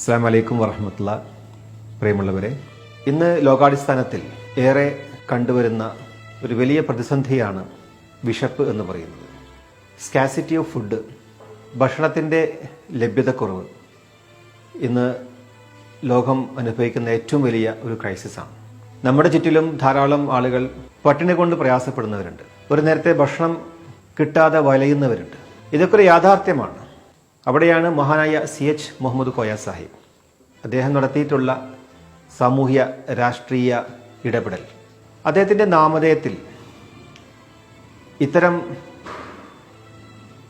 അസ്സാം വലൈക്കും വറഹമത്തുള്ള. പ്രിയമുള്ളവരെ ഇന്ന് ലോകാടിസ്ഥാനത്തിൽ ഏറെ കണ്ടുവരുന്ന ഒരു വലിയ പ്രതിസന്ധിയാണ് വിശപ്പ് എന്ന് പറയുന്നത്. സ്കാസിറ്റി ഓഫ് ഫുഡ് ഭക്ഷണത്തിന്റെ ലഭ്യതക്കുറവ് ഇന്ന് ലോകം അനുഭവിക്കുന്ന ഏറ്റവും വലിയ ഒരു ക്രൈസിസാണ്. നമ്മുടെ ചുറ്റിലും ധാരാളം ആളുകൾ പട്ടിണി കൊണ്ട് പ്രയാസപ്പെടുന്നവരുണ്ട്. ഒരു നേരത്തെ ഭക്ഷണം കിട്ടാതെ വലയുന്നവരുണ്ട്. ഇതൊക്കെ ഒരു യാഥാർത്ഥ്യമാണ്. അവിടെയാണ് മഹാനായ സി എച്ച് മുഹമ്മദ് കോയ സാഹിബ്. അദ്ദേഹം നടത്തിയിട്ടുള്ള സാമൂഹ്യ രാഷ്ട്രീയ ഇടപെടൽ. അദ്ദേഹത്തിന്റെ നാമധേയത്തിൽ ഇത്തരം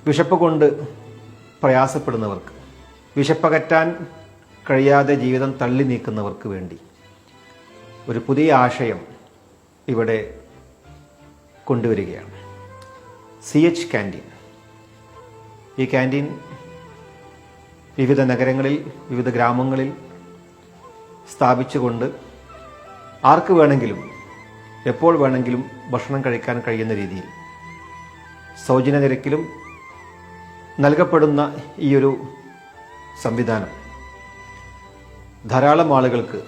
വിശപ്പ് കൊണ്ട് പ്രയാസപ്പെടുന്നവർക്ക് വിശപ്പകറ്റാൻ കഴിയാതെ ജീവിതം തള്ളി നീക്കുന്നവർക്ക് വേണ്ടി ഒരു പുതിയ ആശയം ഇവിടെ കൊണ്ടുവരികയാണ്. സി എച്ച് ക്യാന്റീൻ ഈ ക്യാന്റീൻ വിവിധ നഗരങ്ങളിൽ വിവിധ ഗ്രാമങ്ങളിൽ സ്ഥാപിച്ചുകൊണ്ട് ആർക്ക് വേണമെങ്കിലും എപ്പോൾ വേണമെങ്കിലും ഭക്ഷണം കഴിക്കാൻ കഴിയുന്ന രീതിയിൽ സൗജന്യ നിരക്കിലും നൽകപ്പെടുന്ന ഈ ഒരു സംവിധാനം ധാരാളം ആളുകൾക്ക്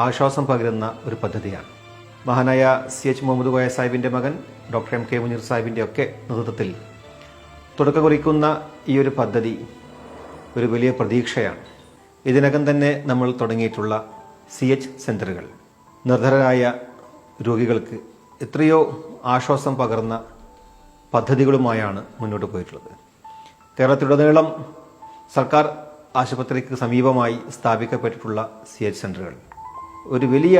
ആശ്വാസം പകരുന്ന ഒരു പദ്ധതിയാണ്. മഹാനായ സി എച്ച് മുഹമ്മദ് കോയ സാഹിബിന്റെ മകൻ ഡോക്ടർ എം കെ മുനീർ സാഹിബിന്റെ ഒക്കെ നേതൃത്വത്തിൽ തുടക്കം കുറിക്കുന്ന ഈ ഒരു പദ്ധതി ഒരു വലിയ പ്രതീക്ഷയാണ്. ഇതിനകം തന്നെ നമ്മൾ തുടങ്ങിയിട്ടുള്ള സി എച്ച് സെന്ററുകൾ നിർധരരായ രോഗികൾക്ക് എത്രയോ ആശ്വാസം പകർന്ന പദ്ധതികളുമായാണ് മുന്നോട്ട് പോയിട്ടുള്ളത്. കേരളത്തിലുടനീളം സർക്കാർ ആശുപത്രിക്ക് സമീപമായി സ്ഥാപിക്കപ്പെട്ടിട്ടുള്ള സി എച്ച് സെന്ററുകൾ ഒരു വലിയ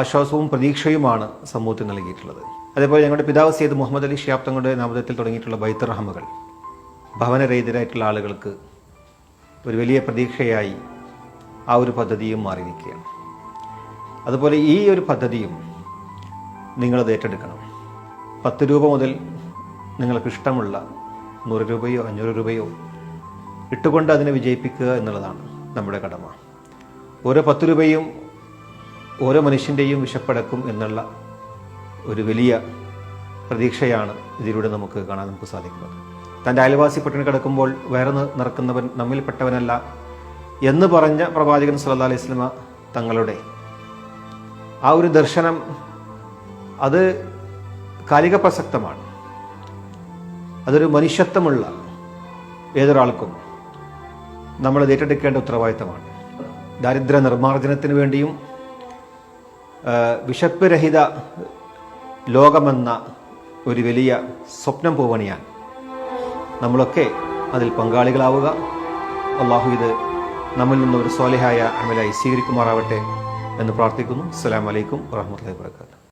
ആശ്വാസവും പ്രതീക്ഷയുമാണ് സമൂഹത്തിന് നൽകിയിട്ടുള്ളത്. അതേപോലെ ഞങ്ങളുടെ പിതാവ് സെയ്ദ് മുഹമ്മദ് അലി ഷിയാബ് തങ്ങളുടെ നാമധത്തിൽ തുടങ്ങിയിട്ടുള്ള ബൈത്തർ റഹമകൾ ഭവനരഹിതരായിട്ടുള്ള ആളുകൾക്ക് ഒരു വലിയ പ്രതീക്ഷയായി ആ ഒരു പദ്ധതിയും മാറി നിൽക്കുകയാണ്. അതുപോലെ ഈ ഒരു പദ്ധതിയും നിങ്ങളത് ഏറ്റെടുക്കണം. പത്ത് രൂപ മുതൽ നിങ്ങൾക്ക് ഇഷ്ടമുള്ള നൂറ് രൂപയോ അഞ്ഞൂറ് രൂപയോ ഇട്ടുകൊണ്ട് അതിനെ വിജയിപ്പിക്കുക എന്നുള്ളതാണ് നമ്മുടെ കടമ. ഓരോ പത്ത് രൂപയും ഓരോ മനുഷ്യന്റെയും വിശപ്പടക്കും എന്നുള്ള ഒരു വലിയ പ്രതീക്ഷയാണ് ഇതിലൂടെ നമുക്ക് കാണാൻ നമുക്ക് സാധിക്കുന്നത്. തന്റെ അയൽവാസി പട്ടിണി കിടക്കുമ്പോൾ വയറ് നി- നിറക്കുന്നവൻ നമ്മിൽപ്പെട്ടവനല്ല എന്ന് പറഞ്ഞ പ്രവാചകൻ സല്ലാ അലൈഹി സ്വലമ തങ്ങളുടെ. ആ ഒരു ദർശനം അത് കാലിക പ്രസക്തമാണ് അതൊരു മനുഷ്യത്വമുള്ള ഏതൊരാൾക്കും നമ്മൾ ഏറ്റെടുക്കേണ്ട ഉത്തരവാദിത്തമാണ്. ദാരിദ്ര്യ നിർമ്മാർജനത്തിന് വേണ്ടിയും വിശപ്പ് രഹിത ലോകമെന്ന ഒരു വലിയ സ്വപ്നം പൂവണിയാൻ നമ്മളൊക്കെ അതിൽ പങ്കാളികളാവുക. അള്ളാഹു ഇത് നമ്മിൽ നിന്ന് ഒരു സ്വാലിഹായ അമലായി സ്വീകരിക്കുമാറാവട്ടെ എന്ന് പ്രാർത്ഥിക്കുന്നു. അസ്സലാമു വലൈക്കും വറഹ്മത്തുള്ളാഹി വാബറകാതുഹു.